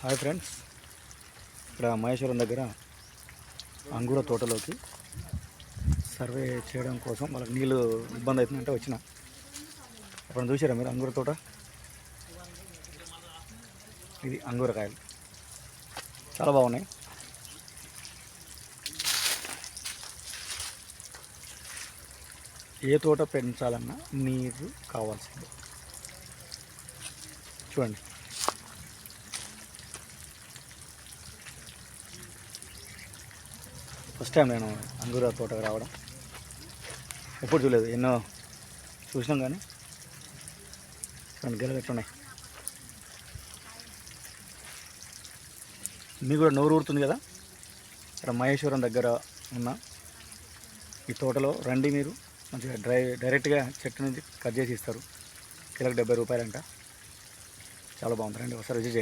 Hi friends. ఇక్కడ మహేశ్వరం దగ్గర అంగూర తోటలోకి సర్వే చేయడం కోసం వాళ్ళకి నీళ్ళు ఇబ్బంది అవుతుందంటే వచ్చిన. అప్పుడు చూసారా మీరు అంగూర తోట? ఇది అంగూర కాయలు చాలా బాగున్నాయి. ఏ తోట పెంచాలన్నా నీరు కావాల్సిందే. చూడండి. ఫస్ట్ టైం నేను అంగూర తోటకు రావడం. ఎప్పుడు చూడలేదు ఎన్నో చూసినాం కానీ రెండు గెలలు ఎట్లున్నాయి మీకు కూడా నోరు ఊరుతుంది కదా? ఇక్కడ మహేశ్వరం దగ్గర ఉన్న ఈ తోటలో రండి మీరు. మంచిగా డ్రై డైరెక్ట్గా చెట్టు నుంచి కట్ చేసి ఇస్తారు. కిలోకి డెబ్బై రూపాయలంట. చాలా బాగుంది. రండి ఒకసారి విజిట్ చేయండి.